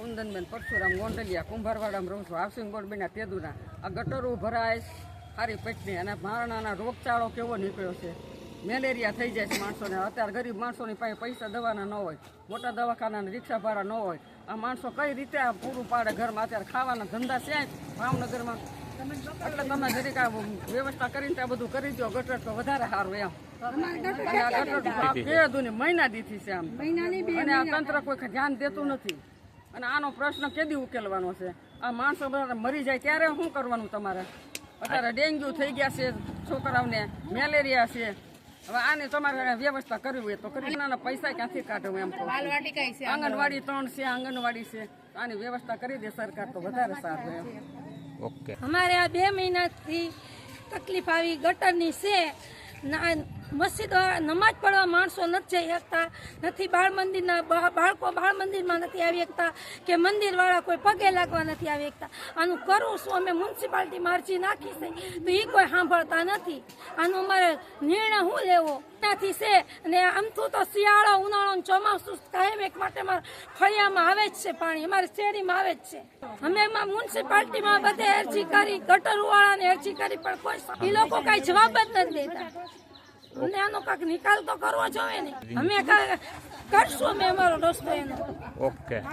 કુંદનબેન પરશુરામ ગોંડલિયા કુંભારવાડામાં રહું છું. Housing board બન્યા તેદુના. આ ગટરો ભરાય સારી પેટની. અને મારણાના રોગચાળો કેવો નીકળ્યો છે? મેલેરિયા થઈ જાય છે માણસોને. અત્યારે ગરીબ માણસોની પાસે પૈસા દવાના ન હોય મોટા દવાખાના રિક્ષા ભાડા ન હોય. આ માણસો કઈ રીતે આ પૂરું પાડે ઘરમાં? અત્યારે ખાવાના ધંધા છે ભાવનગરમાં. એટલે તમે જરીક આ વ્યવસ્થા કરીને ત્યાં બધું કરી દો. ગટર તો વધારે સારું એમ. ગટર મહિના દીથી છે આમ. અને આ તંત્ર કોઈ ધ્યાન દેતું નથી. અને આનો પ્રશ્ન કેદી ઉકેલવાનો છે? આ માણસો બધા મરી જાય ત્યારે શું કરવાનું તમારે? અત્યારે ડેન્ગ્યુ થઈ ગયા છે છોકરાઓને મેલેરિયા છે. હવે આને તમારે વ્યવસ્થા કરવી હોય તો કરી. નાના પૈસા ક્યાંથી કાઢવું એમ આંગણવાડી ત્રણ છે આંગણવાડી છે. આની વ્યવસ્થા કરી દે સરકાર તો વધારે સારું એમ. ઓકે. અમારે આ બે મહિનાથી તકલીફ આવી ગટરની છે. ના મસ્જિદ નમાજ પડવા માણસો નથી જઈ શકતા, નથી બાળ મંદિરના બાળકો બાળ મંદિરમાં નથી આવી શકતા, કે મંદિરવાળા કોઈ પગે લાગવા નથી આવી શકતા. આનું કરવું શું અમે મ્યુનિસિપાલિટીમાં અરજી નાખી છે, તો એ કોઈ સાંભળતા નથી. આનો અમારે નિર્ણય શું લેવો? ત્યાંથી છે, અને આમથું તો શિયાળો, ઉનાળો ચોમાસું કાયમ એક માટે અમારે ફળિયામાં આવે જ છે પાણી, અમારે શેરીમાં આવે જ છે. અમે એમાં મ્યુનિસિપાલિટીમાં બધે અરજી કરી, ગટરવાળાને અરજી કરી, પણ કોઈ એ લોકો કાંઈ જવાબ જ નથી દેતા. અમને આનો કાંઈક નિકાલ તો કરવો જોઈએ ને. અમે કરશું અમે અમારો રસ્તો એનો. ઓકે